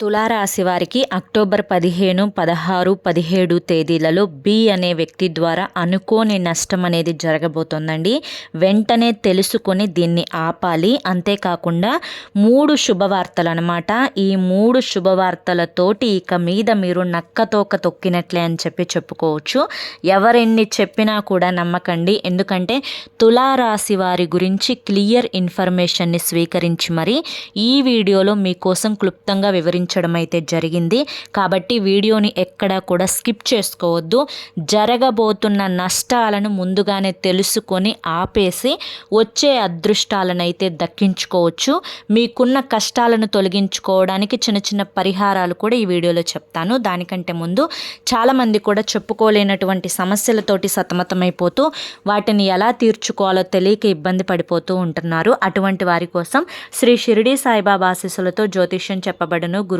తులారాశి వారికి అక్టోబర్ పదిహేను పదహారు పదిహేడు తేదీలలో బి అనే వ్యక్తి ద్వారా అనుకోని నష్టం అనేది జరగబోతోందండి. వెంటనే తెలుసుకొని దీన్ని ఆపాలి. అంతేకాకుండా మూడు శుభవార్తలు అనమాట ఈ మూడు శుభవార్తలతోటి ఇక మీద మీరు నక్కతోక తొక్కినట్లే అని చెప్పి చెప్పుకోవచ్చు. ఎవరెన్ని చెప్పినా కూడా నమ్మకండి. ఎందుకంటే తులారాశి వారి గురించి క్లియర్ ఇన్ఫర్మేషన్ని స్వీకరించి మరి ఈ వీడియోలో మీకోసం క్లుప్తంగా వివరించి చూపించడం అయితే జరిగింది. కాబట్టి వీడియోని ఎక్కడా కూడా స్కిప్ చేసుకోవద్దు. జరగబోతున్న నష్టాలను ముందుగానే తెలుసుకొని ఆపేసి వచ్చే అదృష్టాలను అయితే దక్కించుకోవచ్చు. మీకున్న కష్టాలను తొలగించుకోవడానికి చిన్న చిన్న పరిహారాలు కూడా ఈ వీడియోలో చెప్తాను. దానికంటే ముందు చాలామంది కూడా చెప్పుకోలేనటువంటి సమస్యలతోటి సతమతమైపోతూ వాటిని ఎలా తీర్చుకోవాలో తెలియక ఇబ్బంది పడిపోతూ ఉంటున్నారు. అటువంటి వారి కోసం శ్రీ షిరిడి సాయిబాబా ఆశీస్సులతో జ్యోతిష్యం చెప్పబడను. గురు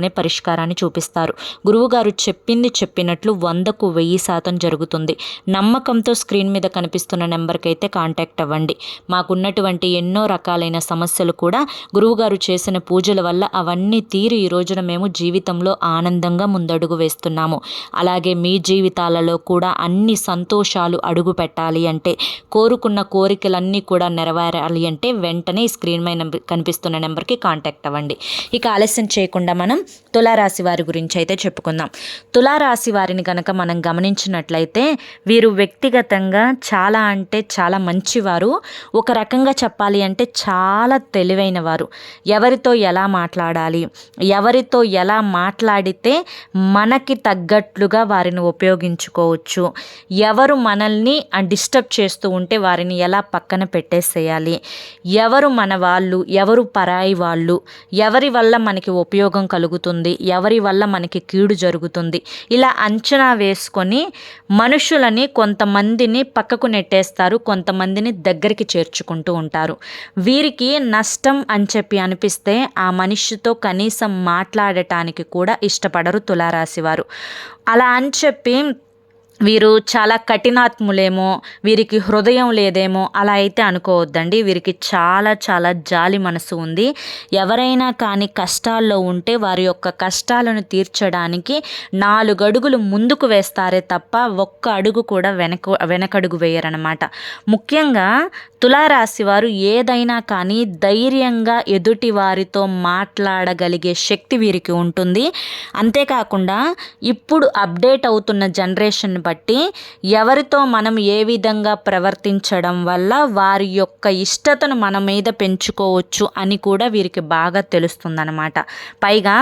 సమయంలోనే పరిష్కారాన్ని చూపిస్తారు. గురువుగారు చెప్పింది చెప్పినట్లు వందకు వెయ్యి శాతం జరుగుతుంది. నమ్మకంతో స్క్రీన్ మీద కనిపిస్తున్న నెంబర్కి అయితే కాంటాక్ట్ అవ్వండి. మాకున్నటువంటి ఎన్నో రకాలైన సమస్యలు కూడా గురువుగారు చేసిన పూజల వల్ల అవన్నీ తీరి ఈ రోజున మేము జీవితంలో ఆనందంగా ముందడుగు వేస్తున్నాము. అలాగే మీ జీవితాలలో కూడా అన్ని సంతోషాలు అడుగు పెట్టాలి అంటే కోరుకున్న కోరికలన్నీ కూడా నెరవేరాలి అంటే వెంటనే స్క్రీన్ మీద కనిపిస్తున్న నెంబర్కి కాంటాక్ట్ అవ్వండి. ఇక ఆలస్యం చేయకుండా మనం తులారాశి వారి గురించి అయితే చెప్పుకుందాం. తులారాశి వారిని కనుక మనం గమనించినట్లయితే వీరు వ్యక్తిగతంగా చాలా అంటే చాలా మంచివారు. ఒక రకంగా చెప్పాలి అంటే చాలా తెలివైన వారు ఎవరితో ఎలా మాట్లాడాలి? ఎవరితో ఎలా మాట్లాడితే మనకి తగ్గట్లుగా వారిని ఉపయోగించుకోవచ్చు? ఎవరు మనల్ని డిస్టర్బ్ చేస్తూ ఉంటే వారిని ఎలా పక్కన పెట్టేసేయాలి? ఎవరు మన వాళ్ళు? ఎవరు పరాయి వాళ్ళు? ఎవరి వల్ల మనకి ఉపయోగం కలుగుతుంది? జరుగుతుంది. ఎవరి వల్ల మనకి కీడు జరుగుతుంది. ఇలా అంచనా వేసుకొని మనుషులని కొంతమందిని పక్కకు నెట్టేస్తారు. కొంతమందిని దగ్గరికి చేర్చుకుంటూ ఉంటారు. వీరికి నష్టం అని చెప్పి అనిపిస్తే ఆ మనిషితో కనీసం మాట్లాడటానికి కూడా ఇష్టపడరు తులారాశి వారు. అలా అని చెప్పి వీరు చాలా కఠినాత్ములేమో వీరికి హృదయం లేదేమో అలా అయితే అనుకోవద్దండి. వీరికి చాలా చాలా జాలి మనసు ఉంది. ఎవరైనా కానీ కష్టాల్లో ఉంటే వారి యొక్క కష్టాలను తీర్చడానికి నాలుగు అడుగులు ముందుకు వేస్తారే తప్ప ఒక్క అడుగు కూడా వెనక వెనకడుగు వేయరనమాట ముఖ్యంగా తులారాశి వారు ఏదైనా కానీ ధైర్యంగా ఎదుటి వారితో మాట్లాడగలిగే శక్తి వీరికి ఉంటుంది. అంతేకాకుండా ఇప్పుడు అప్డేట్ అవుతున్న జనరేషన్ బట్టి ఎవరితో మనం ఏ విధంగా ప్రవర్తించడం వల్ల వారి యొక్క ఇష్టతను మన మీద పెంచుకోవచ్చు అని కూడా వీరికి బాగా తెలుస్తుందన్నమాట. పైగా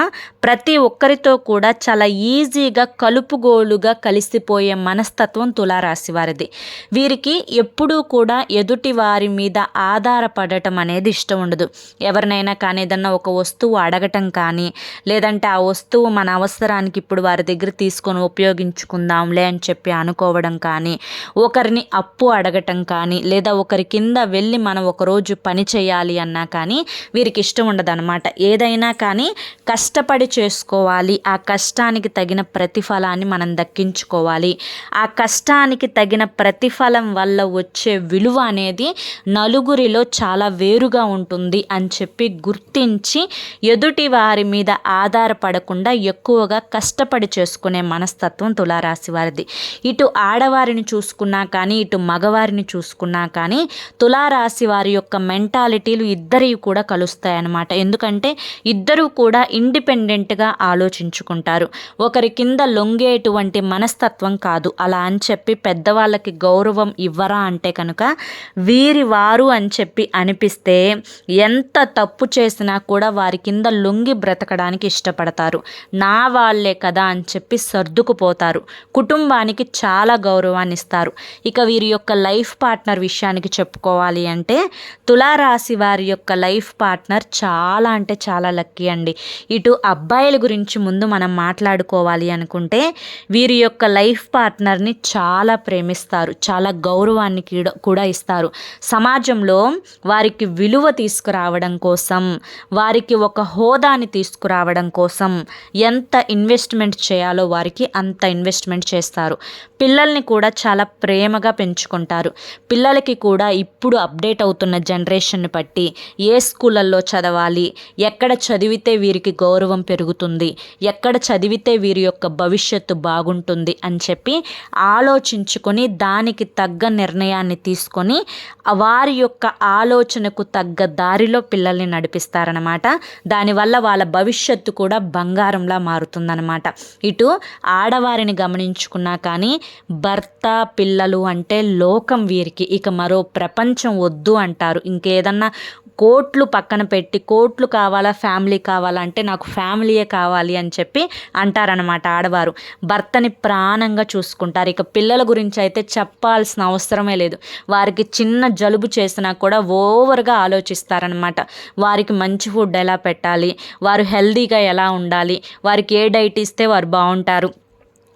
ప్రతి ఒక్కరితో కూడా చాలా ఈజీగా కలుపుగోలుగా కలిసిపోయే మనస్తత్వం తులారాశి వారిది. వీరికి ఎప్పుడూ కూడా ఎదుటి వారి మీద ఆధారపడటం అనేది ఇష్టం ఉండదు. ఎవరినైనా కానీ ఏదన్నా ఒక వస్తువు అడగటం కానీ లేదంటే ఆ వస్తువు మన అవసరానికి ఇప్పుడు వారి దగ్గర తీసుకొని ఉపయోగించుకుందాంలే అని చెప్పి చెప్పి అనుకోవడం కానీ ఒకరిని అప్పు అడగటం కానీ లేదా ఒకరి కింద వెళ్ళి మనం ఒకరోజు పని చేయాలి అన్నా కానీ వీరికి ఇష్టం ఉండదన్నమాట. ఏదైనా కానీ కష్టపడి చేసుకోవాలి. ఆ కష్టానికి తగిన ప్రతిఫలాన్ని మనం దక్కించుకోవాలి. ఆ కష్టానికి తగిన ప్రతిఫలం వల్ల వచ్చే విలువ అనేది నలుగురిలో చాలా వేరుగా ఉంటుంది అని చెప్పి గుర్తించి ఎదుటి వారి మీద ఆధారపడకుండా ఎక్కువగా కష్టపడి చేసుకునే మనస్తత్వం తులారాశి వారిది. ఇటు ఆడవారిని చూసుకున్నా కానీ ఇటు మగవారిని చూసుకున్నా కానీ తులారాశి వారి యొక్క మెంటాలిటీలు ఇద్దరివి కూడా కలుస్తాయన్నమాట. ఎందుకంటే ఇద్దరూ కూడా ఇండిపెండెంట్గా ఆలోచించుకుంటారు. ఒకరి కింద లొంగేటువంటి మనస్తత్వం కాదు. అలా అని చెప్పి పెద్దవాళ్ళకి గౌరవం ఇవ్వరా అంటే కనుక వీరి వారు అని చెప్పి అనిపిస్తే ఎంత తప్పు చేసినా కూడా వారి కింద లొంగి బ్రతకడానికి ఇష్టపడతారు. నా వాళ్ళే కదా అని చెప్పి సర్దుకుపోతారు. కుటుంబానికి కుటుంబానికి చాలా గౌరవాన్ని ఇస్తారు ఇక వీరి యొక్క లైఫ్ పార్ట్నర్ విషయానికి చెప్పుకోవాలి అంటే తులారాశి వారి యొక్క లైఫ్ పార్ట్నర్ చాలా అంటే చాలా లక్కీ అండి. ఇటు అబ్బాయిల గురించి ముందు మనం మాట్లాడుకోవాలి అనుకుంటే వీరి యొక్క లైఫ్ పార్ట్నర్ని చాలా ప్రేమిస్తారు. చాలా గౌరవాన్ని కూడా ఇస్తారు. సమాజంలో వారికి విలువ తీసుకురావడం కోసం వారికి ఒక హోదాని తీసుకురావడం కోసం ఎంత ఇన్వెస్ట్మెంట్ చేయాలో వారికి అంత ఇన్వెస్ట్మెంట్ చేస్తారు. పిల్లల్ని కూడా చాలా ప్రేమగా పెంచుకుంటారు. పిల్లలకి కూడా ఇప్పుడు అప్డేట్ అవుతున్న జనరేషన్ని బట్టి ఏ స్కూళ్ళల్లో చదవాలి ఎక్కడ చదివితే వీరికి గౌరవం పెరుగుతుంది ఎక్కడ చదివితే వీరి యొక్క భవిష్యత్తు బాగుంటుంది అని చెప్పి ఆలోచించుకొని దానికి తగ్గ నిర్ణయాన్ని తీసుకొని వారి యొక్క ఆలోచనకు తగ్గ దారిలో పిల్లల్ని నడిపిస్తారనమాట దానివల్ల వాళ్ళ భవిష్యత్తు కూడా బంగారంలా మారుతుందన్నమాట. ఇటు ఆడవారిని గమనించుకున్నాక కానీ భర్త పిల్లలు అంటే లోకం వీరికి. ఇక మరో ప్రపంచం వద్దు అంటారు. ఇంకేదన్నా కోట్లు పక్కన పెట్టి కోట్లు కావాలా ఫ్యామిలీ కావాలా అంటే నాకు ఫ్యామిలీయే కావాలి అని చెప్పి అంటారనమాట ఆడవారు. భర్తని ప్రాణంగా చూసుకుంటారు. ఇక పిల్లల గురించి అయితే చెప్పాల్సిన అవసరమే లేదు. వారికి చిన్న జలుబు చేసినా కూడా ఓవర్గా ఆలోచిస్తారనమాట వారికి మంచి ఫుడ్ ఎలా పెట్టాలి? వారు హెల్దీగా ఎలా ఉండాలి? వారికి ఏ డైట్ ఇస్తే వారు బాగుంటారు?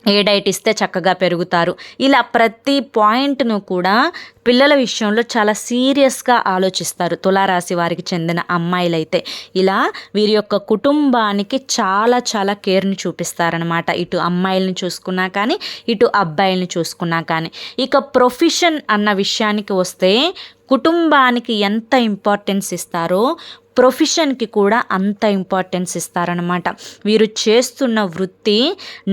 ఏ డైట్ ఇస్తే చక్కగా పెరుగుతారు. ఇలా ప్రతి పాయింట్ను కూడా పిల్లల విషయంలో చాలా సీరియస్గా ఆలోచిస్తారు. తులారాశి వారికి చెందిన అమ్మాయిలైతే ఇలా వీరి యొక్క కుటుంబానికి చాలా చాలా కేర్ని చూపిస్తారనమాట ఇటు అమ్మాయిల్ని చూసుకున్నా కానీ ఇటు అబ్బాయిల్ని చూసుకున్నా కానీ. ఇక ప్రొఫెషన్ అన్న విషయానికి వస్తే కుటుంబానికి ఎంత ఇంపార్టెన్స్ ఇస్తారో ప్రొఫెషన్కి కూడా అంత ఇంపార్టెన్స్ ఇస్తారనమాట వీరు చేస్తున్న వృత్తి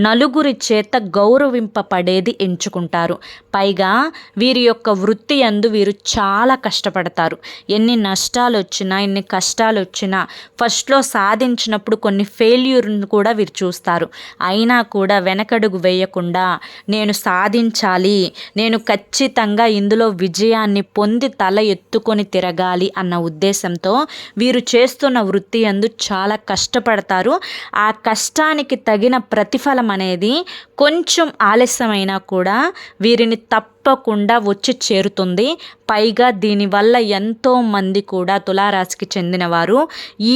నలుగురి చేత గౌరవింపబడేది ఎంచుకుంటారు. పైగా వీరి యొక్క వృత్తి అందు వీరు చాలా కష్టపడతారు. ఎన్ని నష్టాలు వచ్చినా ఎన్ని కష్టాలు వచ్చినా ఫస్ట్లో సాధించినప్పుడు కొన్ని ఫెయిల్యూర్ను కూడా వీరు చూస్తారు. అయినా కూడా వెనకడుగు వేయకుండా నేను సాధించాలి నేను ఖచ్చితంగా ఇందులో విజయాన్ని పొంది తల ఎత్తుకొని తిరగాలి అన్న ఉద్దేశంతో వీరు వీరు చేస్తున్న వృత్తి అందు చాలా కష్టపడతారు. ఆ కష్టానికి తగిన ప్రతిఫలం అనేది కొంచెం ఆలస్యమైనా కూడా వీరిని తప్పకుండా వచ్చి చేరుతుంది. పైగా దీనివల్ల ఎంతో మంది కూడా తులారాశికి చెందినవారు. ఈ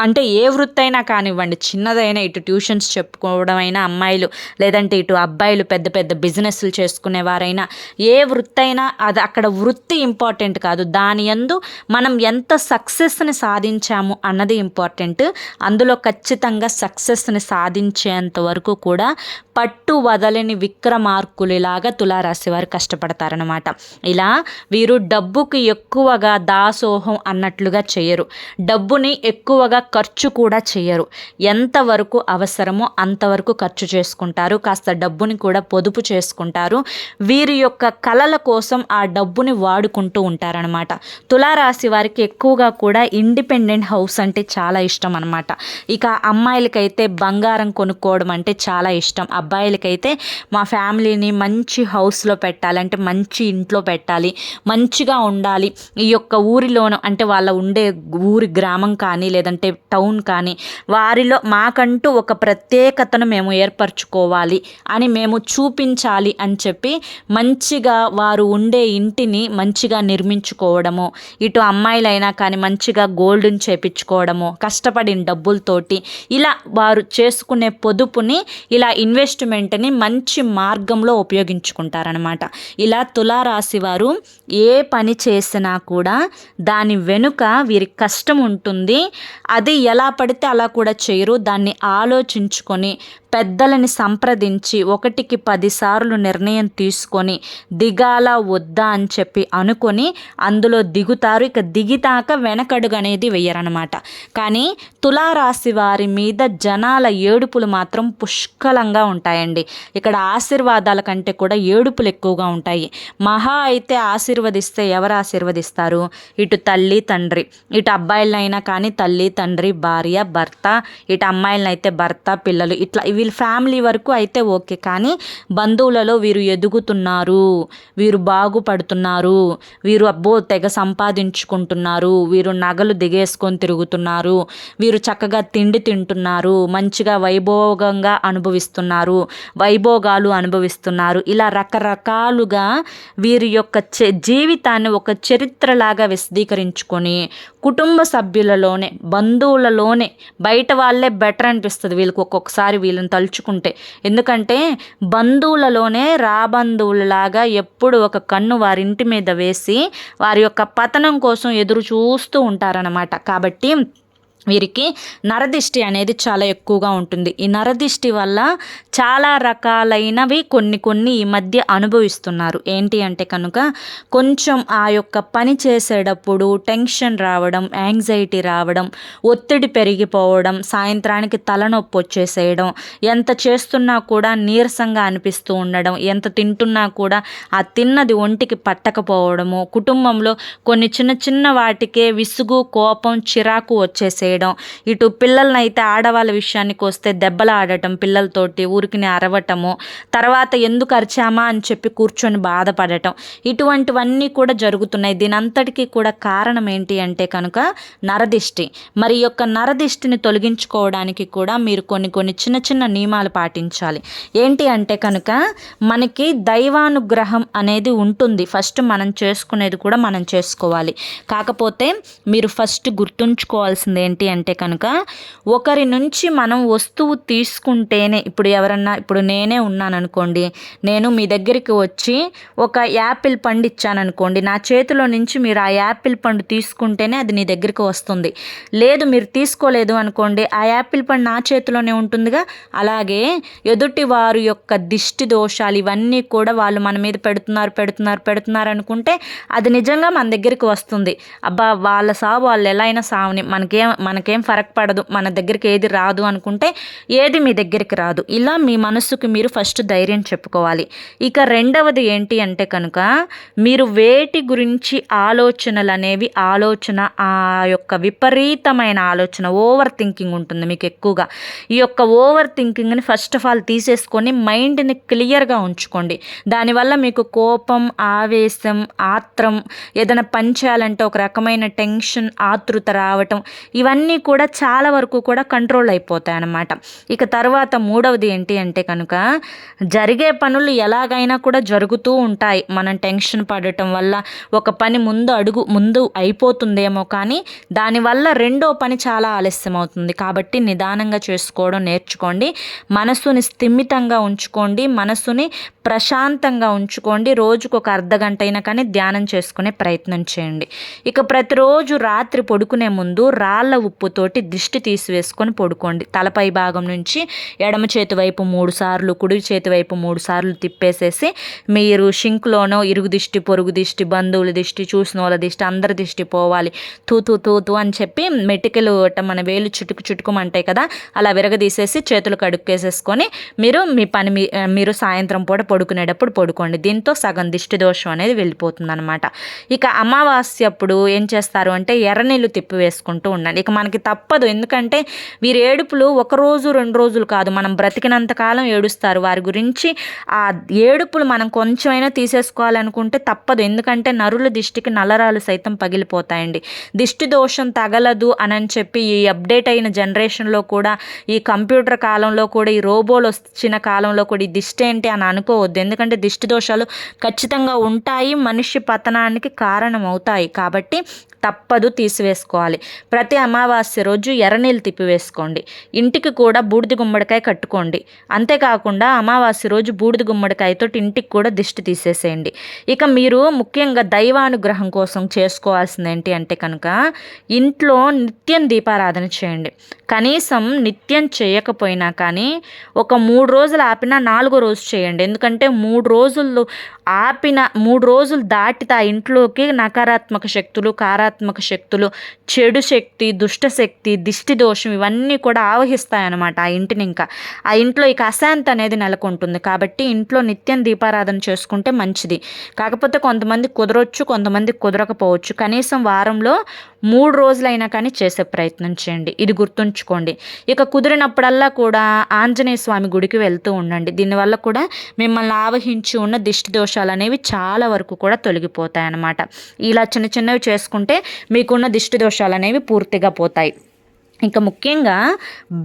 అంటే ఏ వృత్తి అయినా కానివ్వండి చిన్నదైనా ఇటు ట్యూషన్స్ చెప్పుకోవడం అయినా అమ్మాయిలు లేదంటే ఇటు అబ్బాయిలు పెద్ద పెద్ద బిజినెస్లు చేసుకునేవారైనా ఏ వృత్తి అయినా అది అక్కడ వృత్తి ఇంపార్టెంట్ కాదు. దాని యందు మనం ఎంత సక్సెస్ని సాధించాము అన్నది ఇంపార్టెంట్. అందులో ఖచ్చితంగా సక్సెస్ని సాధించేంత వరకు కూడా పట్టు వదలని విక్రమార్కులలాగా తులారాశి వారు కష్టపడతారనమాట ఇలా వీరు డబ్బుకి ఎక్కువగా దాసోహం అన్నట్లుగా చేయరు. డబ్బుని ఎక్కువగా ఖర్చు కూడా చేయరు. ఎంతవరకు అవసరమో అంతవరకు ఖర్చు చేసుకుంటారు. కాస్త డబ్బుని కూడా పొదుపు చేసుకుంటారు. వీరి యొక్క కళల కోసం ఆ డబ్బుని వాడుకుంటూ ఉంటారనమాట తులారాశి వారికి ఎక్కువగా కూడా ఇండిపెండెంట్ హౌస్ అంటే చాలా ఇష్టం అనమాట ఇక అమ్మాయిలకైతే బంగారం కొనుక్కోవడం అంటే చాలా ఇష్టం. అబ్బాయిలకైతే మా ఫ్యామిలీని మంచి హౌస్లో పెట్టాలి అంటే మంచి ఇంట్లో పెట్టాలి మంచిగా ఉండాలి. ఈ యొక్క ఊరిలోను అంటే వాళ్ళ ఉండే ఊరి గ్రామం కానీ లేదంటే టౌన్ కానీ వారిలో మాకంటూ ఒక ప్రత్యేకతను మేము ఏర్పరచుకోవాలి అని మేము చూపించాలి అని చెప్పి మంచిగా వారు ఉండే ఇంటిని మంచిగా నిర్మించుకోవడము ఇటు అమ్మాయిలైనా కానీ మంచిగా గోల్డ్ని చేపించుకోవడము కష్టపడిన డబ్బులతోటి ఇలా వారు చేసుకునే పొదుపుని ఇలా ఇన్వెస్ట్ ఇన్వెస్ట్మెంట్ని మంచి మార్గంలో ఉపయోగించుకుంటారనమాట ఇలా తులారాశి వారు ఏ పని చేసినా కూడా దాని వెనుక వీరి కష్టం ఉంటుంది. అది ఎలా పడితే అలా కూడా చేయరు. దాన్ని ఆలోచించుకొని పెద్దలని సంప్రదించి ఒకటికి పదిసార్లు నిర్ణయం తీసుకొని దిగాల వద్దా అని చెప్పి అనుకొని అందులో దిగుతారు. ఇక దిగితాక వెనకడుగు అనేది వెయ్యరనమాట కానీ తులారాశి వారి మీద జనాల ఏడుపులు మాత్రం పుష్కలంగా ఉంటాయండి. ఇక్కడ ఆశీర్వాదాల కంటే కూడా ఏడుపులు ఎక్కువగా ఉంటాయి. మహా అయితే ఆశీర్వదిస్తే ఎవరు ఆశీర్వదిస్తారు? ఇటు తల్లి తండ్రి. ఇటు అబ్బాయిలైనా కానీ తల్లి తండ్రి భార్య భర్త ఇటు అమ్మాయిలనైతే భర్త పిల్లలు. ఇట్లా వీళ్ళ ఫ్యామిలీ వరకు అయితే ఓకే. కానీ బంధువులలో వీరు ఎదుగుతున్నారు వీరు బాగుపడుతున్నారు వీరు అబ్బో తెగ సంపాదించుకుంటున్నారు వీరు నగలు దిగేసుకొని తిరుగుతున్నారు వీరు చక్కగా తిండి తింటున్నారు మంచిగా వైభోగంగా అనుభవిస్తున్నారు వైభోగాలు అనుభవిస్తున్నారు. ఇలా రకరకాలుగా వీరి యొక్క జీవితాన్ని ఒక చరిత్రలాగా విశదీకరించుకొని కుటుంబ సభ్యులలోనే బంధువులలోనే బయట వాళ్ళే బెటర్ అనిపిస్తుంది వీళ్ళకి ఒక్కొక్కసారి వీళ్ళని తలుచుకుంటే. ఎందుకంటే బంధువులలోనే రాబంధువులలాగా ఎప్పుడు ఒక కన్ను వారి ఇంటి మీద వేసి వారి యొక్క పతనం కోసం ఎదురు చూస్తూ ఉంటారనమాట కాబట్టి వీరికి నరదిష్టి అనేది చాలా ఎక్కువగా ఉంటుంది. ఈ నరదిష్టి వల్ల చాలా రకాలైనవి కొన్ని కొన్ని ఈ మధ్య అనుభవిస్తున్నారు. ఏంటి అంటే కనుక కొంచెం ఆ యొక్క పని చేసేటప్పుడు టెన్షన్ రావడం యాంగ్జైటీ రావడం ఒత్తిడి పెరిగిపోవడం సాయంత్రానికి తలనొప్పి వచ్చేసేయడం ఎంత చేస్తున్నా కూడా నీరసంగా అనిపిస్తూ ఉండడం ఎంత తింటున్నా కూడా ఆ తిన్నది ఒంటికి పట్టకపోవడము కుటుంబంలో కొన్ని చిన్న చిన్న వాటికే విసుగు కోపం చిరాకు వచ్చేసేయడం చేయడం. ఇటు పిల్లల్ని అయితే ఆడవాళ్ళ విషయానికి వస్తే దెబ్బలు ఆడటం పిల్లలతోటి ఊరికిని అరవటము తర్వాత ఎందుకు అరిచామా అని చెప్పి కూర్చొని బాధపడటం. ఇటువంటివన్నీ కూడా జరుగుతున్నాయి. దీనంతటికీ కూడా కారణం ఏంటి అంటే కనుక నరదిష్టి. మరి యొక్క నరదిష్టిని తొలగించుకోవడానికి కూడా మీరు కొన్ని కొన్ని చిన్న చిన్న నియమాలు పాటించాలి. ఏంటి అంటే కనుక మనకి దైవానుగ్రహం అనేది ఉంటుంది. ఫస్ట్ మనం చేసుకునేది కూడా మనం చేసుకోవాలి. కాకపోతే మీరు ఫస్ట్ గుర్తుంచుకోవాల్సింది ఏంటి అంటే కనుక ఒకరి నుంచి మనం వస్తువు తీసుకుంటేనే ఇప్పుడు ఎవరన్నా ఇప్పుడు నేనే ఉన్నాను అనుకోండి నేను మీ దగ్గరికి వచ్చి ఒక యాపిల్ పండు ఇచ్చాను అనుకోండి నా చేతిలో నుంచి మీరు ఆ యాపిల్ పండు తీసుకుంటేనే అది నీ దగ్గరికి వస్తుంది. లేదు మీరు తీసుకోలేదు అనుకోండి ఆ యాపిల్ పండు నా చేతిలోనే ఉంటుందిగా. అలాగే ఎదుటి వారు యొక్క దిష్టి దోషాలు ఇవన్నీ కూడా వాళ్ళు మన మీద పెడుతున్నారు పెడుతున్నారు పెడుతున్నారు అనుకుంటే అది నిజంగా మన దగ్గరికి వస్తుంది. అబ్బా వాళ్ళ సావు వాళ్ళు ఎలా అయినా సావుని మనకేం మనకేం ఫరక్ పడదు మన దగ్గరికి ఏది రాదు అనుకుంటే ఏది మీ దగ్గరికి రాదు. ఇలా మీ మనస్సుకి మీరు ఫస్ట్ ధైర్యం చెప్పుకోవాలి. ఇక రెండవది ఏంటి అంటే కనుక మీరు వేటి గురించి ఆలోచనలు అనేవి ఆలోచన ఆ యొక్క విపరీతమైన ఆలోచన ఓవర్ థింకింగ్ ఉంటుంది మీకు ఎక్కువగా. ఈ యొక్క ఓవర్ థింకింగ్ని ఫస్ట్ ఆఫ్ ఆల్ తీసేసుకొని మైండ్ని క్లియర్గా ఉంచుకోండి. దానివల్ల మీకు కోపం ఆవేశం ఆత్రం ఏదైనా పని చేయాలంటే ఒక రకమైన టెన్షన్ ఆతృత రావటం ఇవన్నీ అన్నీ కూడా చాలా వరకు కూడా కంట్రోల్ అయిపోతాయి అన్నమాట ఇక తర్వాత మూడవది ఏంటి అంటే కనుక జరిగే పనులు ఎలాగైనా కూడా జరుగుతూ ఉంటాయి. మనం టెన్షన్ పడటం వల్ల ఒక పని ముందు అడుగు ముందు అయిపోతుందేమో కానీ దానివల్ల రెండో పని చాలా ఆలస్యం అవుతుంది. కాబట్టి నిదానంగా చేసుకోవడం నేర్చుకోండి. మనసుని స్థిమితంగా ఉంచుకోండి. మనసుని ప్రశాంతంగా ఉంచుకోండి. రోజుకు ఒక అర్ధ గంట అయినా కానీ ధ్యానం చేసుకునే ప్రయత్నం చేయండి. ఇక ప్రతిరోజు రాత్రి పడుకునే ముందు రాళ్ళ ఉప్పుతోటి దిష్టి తీసివేసుకొని పడుకోండి. తలపై భాగం నుంచి ఎడమ చేతి వైపు మూడు సార్లు కుడి చేతి వైపు మూడు సార్లు తిప్పేసేసి మీరు షింక్లోనో ఇరుగు దిష్టి పొరుగు దిష్టి బంధువుల దిష్టి చూసిన వాళ్ళ దిష్టి అందరి దిష్టి పోవాలి. తూతు తూతు అని చెప్పి మెటికలు మన వేలు చుట్టుకు చుట్టుకోమంటాయి కదా అలా విరగదీసేసి చేతులు కడుక్కేసేసుకొని మీరు మీ పని మీరు సాయంత్రం పూట పడుకునేటప్పుడు పడుకోండి. దీంతో సగం దిష్టి దోషం అనేది వెళ్ళిపోతుంది అనమాట ఇక అమావాస్య అప్పుడు ఏం చేస్తారు అంటే ఎర్రనీళ్ళు తిప్పి వేసుకుంటూ ఉండండి ఇక మనకి తప్పదు. ఎందుకంటే వీరి ఏడుపులు ఒక రోజు రెండు రోజులు కాదు. మనం బ్రతికినంత కాలం ఏడుస్తారు. వారి గురించి ఆ ఏడుపులు మనం కొంచెమైనా తీసేసుకోవాలనుకుంటే తప్పదు. ఎందుకంటే నరుల దిష్టికి నల్లరాలు సైతం పగిలిపోతాయండి. దిష్టి దోషం తగలదు అని చెప్పి ఈ అప్డేట్ అయిన జనరేషన్లో కూడా ఈ కంప్యూటర్ కాలంలో కూడా ఈ రోబోలు వచ్చిన కాలంలో కూడా ఈ దిష్టి ఏంటి అని అనుకోవద్దు. ఎందుకంటే దిష్టి దోషాలు ఖచ్చితంగా ఉంటాయి. మనిషి పతనానికి కారణం అవుతాయి కాబట్టి తప్పదు తీసివేసుకోవాలి. ప్రతి అమావాస్య రోజు ఎర్రనీళ్ళు తిప్పివేసుకోండి. ఇంటికి కూడా బూడిద గుమ్మడికాయ కట్టుకోండి. అంతేకాకుండా అమావాస్య రోజు బూడిద గుమ్మడికాయతో ఇంటికి కూడా దిష్టి తీసేసేయండి. ఇక మీరు ముఖ్యంగా దైవానుగ్రహం కోసం చేసుకోవాల్సింది ఏంటి అంటే కనుక ఇంట్లో నిత్యం దీపారాధన చేయండి. కనీసం నిత్యం చేయకపోయినా కానీ ఒక మూడు రోజులు ఆపినా నాలుగో రోజు చేయండి. ఎందుకంటే మూడు రోజులు ఆపిన మూడు రోజులు దాటితే ఆ ఇంట్లోకి నకారాత్మక శక్తులు కారాత్మక శక్తులు చెడు శక్తి దుష్ట శక్తి దిష్టి దోషం ఇవన్నీ కూడా ఆవహిస్తాయన్నమాట ఆ ఇంటిని ఇంకా. ఆ ఇంట్లో ఇక అశాంతి అనేది నెలకొంటుంది. కాబట్టి ఇంట్లో నిత్యం దీపారాధన చేసుకుంటే మంచిది. కాకపోతే కొంతమంది కుదరొచ్చు కొంతమంది కుదరకపోవచ్చు. కనీసం వారంలో మూడు రోజులైనా కానీ చేసే ప్రయత్నం చేయండి. ఇది ఉంచుకోండి ఇక కుదిరినప్పుడల్లా కూడా ఆంజనేయ స్వామి గుడికి వెళ్తూ ఉండండి. దీనివల్ల కూడా మిమ్మల్ని ఆవహించి ఉన్న దిష్టి దోషాలు అనేవి చాలా వరకు కూడా తొలగిపోతాయి అన్నమాట ఇలా చిన్న చిన్నవి చేసుకుంటే మీకున్న దిష్టి దోషాలు అనేవి పూర్తిగా పోతాయి. ఇంకా ముఖ్యంగా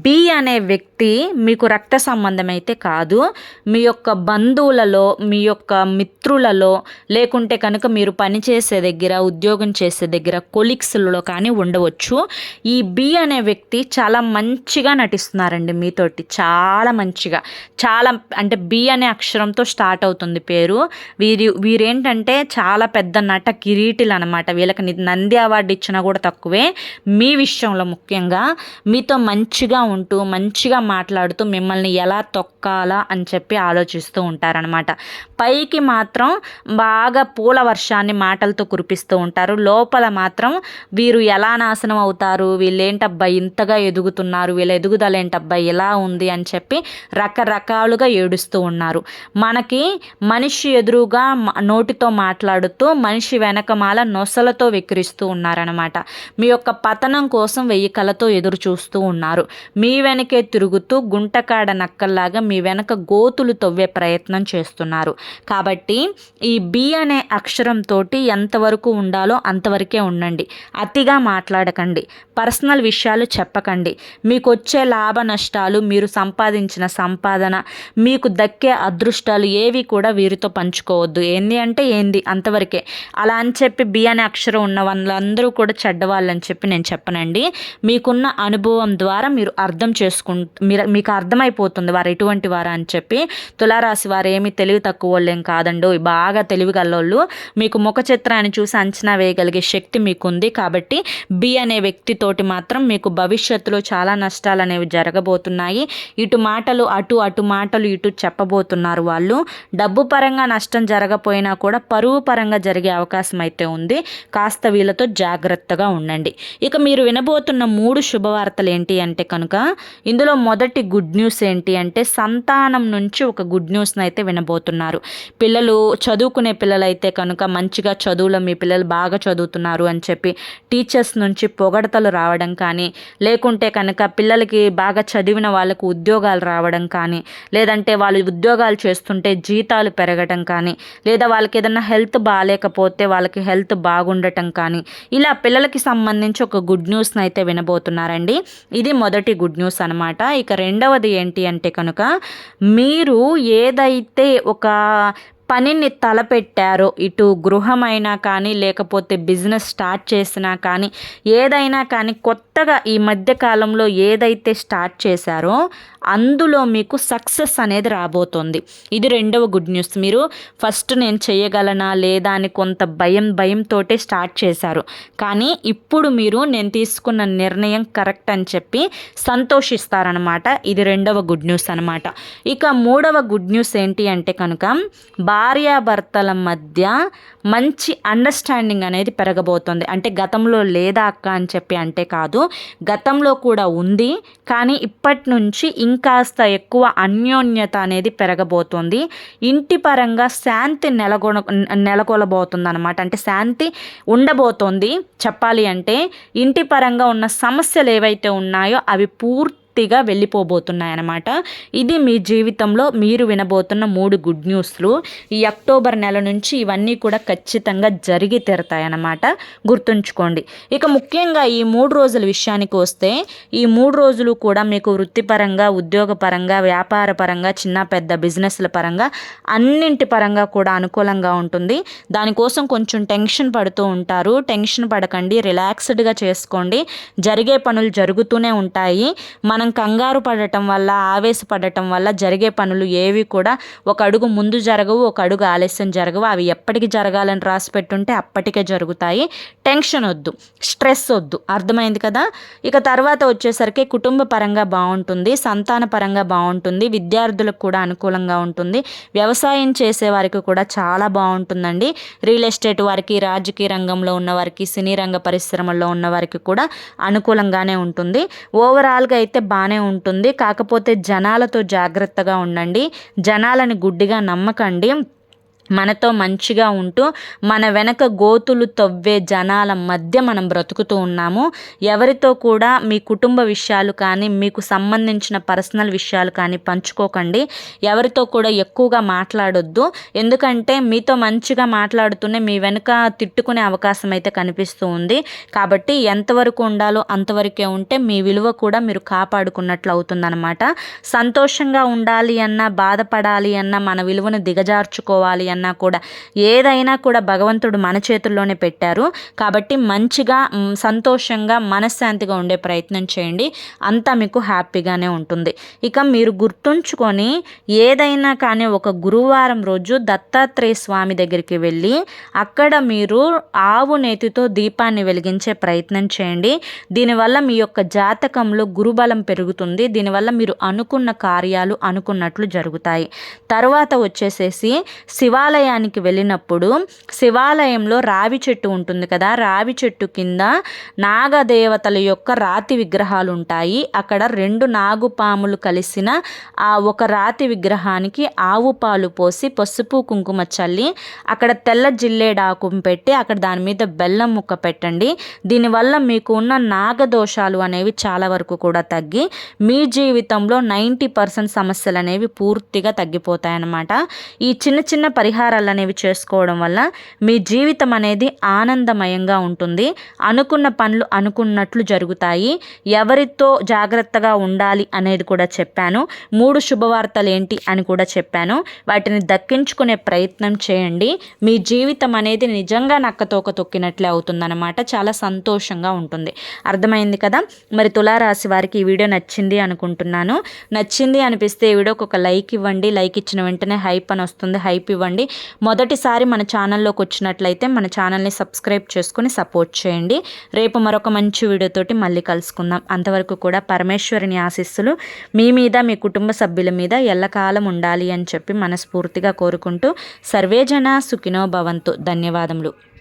బి అనే వ్యక్తి మీకు రక్త సంబంధం అయితే కాదు. మీ యొక్క బంధువులలో మీ యొక్క మిత్రులలో లేకుంటే కనుక మీరు పనిచేసే దగ్గర ఉద్యోగం చేసే దగ్గర కొలీగ్స్లలో కానీ ఉండవచ్చు. ఈ బి అనే వ్యక్తి చాలా మంచిగా నటిస్తున్నారండి మీతోటి. చాలా మంచిగా. చాలా అంటే బి అనే అక్షరంతో స్టార్ట్ అవుతుంది పేరు. వీరి వీరేంటంటే చాలా పెద్ద నట కిరీటిలు అనమాట వీళ్ళకి నంది అవార్డు ఇచ్చినా కూడా తక్కువే. మీ విషయంలో ముఖ్యంగా. మీతో మంచిగా ఉంటూ మంచిగా మాట్లాడుతూ మిమ్మల్ని ఎలా తొక్కాలా అని చెప్పి ఆలోచిస్తూ ఉంటారనమాట పైకి మాత్రం బాగా పూల వర్షాన్ని మాటలతో కురిపిస్తూ ఉంటారు. లోపల మాత్రం వీరు ఎలా నాశనం అవుతారు? వీళ్ళేంటబ్బా ఇంతగా ఎదుగుతున్నారు? వీళ్ళ ఎదుగుదల ఏంటబ్బా? ఇలా ఉంది? అని చెప్పి రకరకాలుగా ఏడుస్తూ ఉన్నారు. మనకి మనిషి ఎదురుగా నోటితో మాట్లాడుతూ మనిషి వెనకమాల నొసలతో వెక్కిరిస్తూ ఉన్నారనమాట మీ యొక్క పతనం కోసం వెయ్యి కలతో ఎదురు చూస్తూ ఉన్నారు. మీ వెనకే తిరుగుతూ గుంటకాడ నక్కల్లాగా మీ వెనక గోతులు తవ్వే ప్రయత్నం చేస్తున్నారు. కాబట్టి ఈ బి అనే అక్షరంతో ఎంతవరకు ఉండాలో అంతవరకే ఉండండి. అతిగా మాట్లాడకండి. పర్సనల్ విషయాలు చెప్పకండి. మీకు వచ్చే లాభ నష్టాలు మీరు సంపాదించిన సంపాదన మీకు దక్కే అదృష్టాలు ఏవి కూడా వీరితో పంచుకోవద్దు. ఏంది అంటే ఏంది? అంతవరకే. అలా అని చెప్పి బి అనే అక్షరం ఉన్న వాళ్ళందరూ కూడా చెడ్డవాళ్ళని చెప్పి నేను చెప్పనండి. మీకున్న అనుభవం ద్వారా మీరు అర్థం చేసుకు మీరు మీకు అర్థమైపోతుంది వారు ఎటువంటి వారు అని చెప్పి. తులారాశి వారు ఏమి తెలివి తక్కువ వాళ్ళేం కాదండి. బాగా తెలివి గల్లోళ్ళు మీకు ముఖ చిత్రాన్ని చూసి అంచనా వేయగలిగే శక్తి మీకుంది కాబట్టి బి అనే వ్యక్తితోటి మాత్రం మీకు భవిష్యత్తులో చాలా నష్టాలు అనేవి జరగబోతున్నాయి. ఇటు మాటలు అటు అటు మాటలు ఇటు చెప్పబోతున్నారు వాళ్ళు. డబ్బు పరంగా నష్టం జరగపోయినా కూడా పరువు పరంగా జరిగే అవకాశం అయితే ఉంది. కాస్త వీళ్ళతో జాగ్రత్తగా ఉండండి. ఇక మీరు వినబోతున్న మూడు శుభవార్తలు ఏంటి అంటే కనుక ఇందులో మొదటి గుడ్ న్యూస్ ఏంటి అంటే సంతానం నుంచి ఒక గుడ్ న్యూస్ని అయితే వినబోతున్నారు. పిల్లలు చదువుకునే పిల్లలైతే కనుక మంచిగా చదువులో మీ పిల్లలు బాగా చదువుతున్నారు అని చెప్పి టీచర్స్ నుంచి పొగడతలు రావడం కానీ లేకుంటే కనుక పిల్లలకి బాగా చదివిన వాళ్ళకు ఉద్యోగాలు రావడం కానీ లేదంటే వాళ్ళు ఉద్యోగాలు చేస్తుంటే జీతాలు పెరగటం కానీ లేదా వాళ్ళకి ఏదైనా హెల్త్ బాగాలేకపోతే వాళ్ళకి హెల్త్ బాగుండటం కానీ ఇలా పిల్లలకి సంబంధించి ఒక గుడ్ న్యూస్ని అయితే వినబోతున్నారు. ఉన్నారండి ఇది మొదటి గుడ్ న్యూస్ అనమాట ఇక రెండవది ఏంటి అంటే కనుక మీరు ఏదైతే ఒక పనిని తలపెట్టారో ఇటు గృహమైనా కానీ లేకపోతే బిజినెస్ స్టార్ట్ చేసినా కానీ ఏదైనా కానీ కొత్తగా ఈ మధ్య కాలంలో ఏదైతే స్టార్ట్ చేశారో అందులో మీకు సక్సెస్ అనేది రాబోతోంది. ఇది రెండవ గుడ్ న్యూస్. మీరు ఫస్ట్ నేను చేయగలనా లేదా అని కొంత భయం భయంతోటే స్టార్ట్ చేశారు. కానీ ఇప్పుడు మీరు నేను తీసుకున్న నిర్ణయం కరెక్ట్ అని చెప్పి సంతోషిస్తారనమాట ఇది రెండవ గుడ్ న్యూస్ అనమాట ఇక మూడవ గుడ్ న్యూస్ ఏంటి అంటే కనుక భార్యాభర్తల మధ్య మంచి అండర్స్టాండింగ్ అనేది పెరగబోతుంది. అంటే గతంలో లేదా అక్క అని చెప్పి అంటే కాదు గతంలో కూడా ఉంది. కానీ ఇప్పటి నుంచి ఇంకాస్త ఎక్కువ అన్యోన్యత అనేది పెరగబోతుంది. ఇంటి పరంగా శాంతి నెలకొన నెలకొలబోతుంది అనమాట అంటే శాంతి ఉండబోతోంది. చెప్పాలి అంటే ఇంటి పరంగా ఉన్న సమస్యలు ఏవైతే ఉన్నాయో అవి పూర్తి పూర్తిగా వెళ్ళిపోబోతున్నాయన్నమాట. ఇది మీ జీవితంలో మీరు వినబోతున్న మూడు గుడ్ న్యూస్లు ఈ అక్టోబర్ నెల నుంచి ఇవన్నీ కూడా ఖచ్చితంగా జరిగి తీరతాయన్నమాట. గుర్తుంచుకోండి. ఇక ముఖ్యంగా ఈ మూడు రోజుల విషయానికి వస్తే ఈ మూడు రోజులు కూడా మీకు వృత్తిపరంగా ఉద్యోగపరంగా వ్యాపార పరంగా చిన్న పెద్ద బిజినెస్ల పరంగా అన్నింటి పరంగా కూడా అనుకూలంగా ఉంటుంది. దానికోసం కొంచెం టెన్షన్ పడుతూ ఉంటారు. టెన్షన్ పడకండి. రిలాక్స్డ్గా చేసుకోండి. జరిగే పనులు జరుగుతూనే ఉంటాయి. మన మనం కంగారు పడటం వల్ల ఆవేశపడటం వల్ల జరిగే పనులు ఏవి కూడా ఒక అడుగు ముందు జరగవు ఒక అడుగు ఆలస్యం జరగవు. అవి ఎప్పటికి జరగాలని రాసి పెట్టుంటే అప్పటికే జరుగుతాయి. టెన్షన్ వద్దు స్ట్రెస్ వద్దు. అర్థమైంది కదా? ఇక తర్వాత వచ్చేసరికి కుటుంబ పరంగా బాగుంటుంది సంతాన పరంగా బాగుంటుంది విద్యార్థులకు కూడా అనుకూలంగా ఉంటుంది. వ్యవసాయం చేసే వారికి కూడా చాలా బాగుంటుందండి. రియల్ ఎస్టేట్ వారికి రాజకీయ రంగంలో ఉన్న వారికి సినీ రంగ పరిశ్రమల్లో ఉన్న వారికి కూడా అనుకూలంగానే ఉంటుంది. ఓవరాల్గా అయితే బాగానే ఉంటుంది. కాకపోతే జనాలతో జాగ్రత్తగా ఉండండి. జనాలని గుడ్డిగా నమ్మకండి. మనతో మంచిగా ఉంటూ మన వెనక గోతులు తవ్వే జనాల మధ్య మనం బ్రతుకుతూ ఉన్నాము. ఎవరితో కూడా మీ కుటుంబ విషయాలు కానీ మీకు సంబంధించిన పర్సనల్ విషయాలు కానీ పంచుకోకండి. ఎవరితో కూడా ఎక్కువగా మాట్లాడొద్దు. ఎందుకంటే మీతో మంచిగా మాట్లాడుతూనే మీ వెనుక తిట్టుకునే అవకాశం అయితే కనిపిస్తూ ఉంది. కాబట్టి ఎంతవరకు ఉండాలో అంతవరకే ఉంటే మీ విలువ కూడా మీరు కాపాడుకున్నట్లు అవుతుందన్నమాట. సంతోషంగా ఉండాలి అన్నా బాధపడాలి అన్నా మన విలువను దిగజార్చుకోవాలి అన్నా కూడా. ఏదైనా కూడా భగవంతుడు మన చేతుల్లోనే పెట్టారు. కాబట్టి మంచిగా సంతోషంగా మనశ్శాంతిగా ఉండే ప్రయత్నం చేయండి. అంతా మీకు హ్యాపీగానే ఉంటుంది. ఇక మీరు గుర్తుంచుకొని ఏదైనా కానీ ఒక గురువారం రోజు దత్తాత్రేయ స్వామి దగ్గరికి వెళ్ళి అక్కడ మీరు ఆవు నేతితో దీపాన్ని వెలిగించే ప్రయత్నం చేయండి. దీనివల్ల మీ యొక్క జాతకంలో గురుబలం పెరుగుతుంది. దీనివల్ల మీరు అనుకున్న కార్యాలు అనుకున్నట్లు జరుగుతాయి. తర్వాత వచ్చేసేసి శివ శివాలయానికి వెళ్ళినప్పుడు శివాలయంలో రావి చెట్టు ఉంటుంది కదా రావి చెట్టు కింద నాగదేవతల యొక్క రాతి విగ్రహాలు ఉంటాయి. అక్కడ రెండు నాగుపాములు కలిసిన ఆ ఒక రాతి విగ్రహానికి ఆవు పాలు పోసి పసుపు కుంకుమ చల్లి అక్కడ తెల్ల జిల్లేడాకు పెట్టి అక్కడ దాని మీద బెల్లం ముక్క పెట్టండి. దీనివల్ల మీకు ఉన్న నాగదోషాలు అనేవి చాలా వరకు కూడా తగ్గి మీ జీవితంలో నైంటీ పర్సెంట్ సమస్యలు అనేవి పూర్తిగా తగ్గిపోతాయి అన్నమాట ఈ చిన్న చిన్న పరిహారాలు అనేవి చేసుకోవడం వల్ల మీ జీవితం అనేది ఆనందమయంగా ఉంటుంది. అనుకున్న పనులు అనుకున్నట్లు జరుగుతాయి. ఎవరితో జాగ్రత్తగా ఉండాలి అనేది కూడా చెప్పాను. మూడు శుభవార్తలు ఏంటి అని కూడా చెప్పాను. వాటిని దక్కించుకునే ప్రయత్నం చేయండి. మీ జీవితం అనేది నిజంగా నక్కతోక తొక్కినట్లే అవుతుందన్నమాట. చాలా సంతోషంగా ఉంటుంది. అర్థమైంది కదా? మరి తులారాశి వారికి ఈ వీడియో నచ్చింది అనుకుంటున్నాను. నచ్చింది అనిపిస్తే ఈ వీడియోకి ఒక లైక్ ఇవ్వండి. లైక్ ఇచ్చిన వెంటనే హైప్ అని వస్తుంది. హైప్ ఇవ్వండి. చేయండి. మొదటిసారి మన ఛానల్లోకి వచ్చినట్లయితే మన ఛానల్ని సబ్స్క్రైబ్ చేసుకుని సపోర్ట్ చేయండి. రేపు మరొక మంచి వీడియోతోటి మళ్ళీ కలుసుకుందాం. అంతవరకు కూడా పరమేశ్వరిని ఆశిస్సులు మీ మీద మీ కుటుంబ సభ్యుల మీద ఎల్లకాలం ఉండాలి అని చెప్పి మనస్ఫూర్తిగా కోరుకుంటూ సర్వేజన సుఖినో భవంతు. ధన్యవాదములు.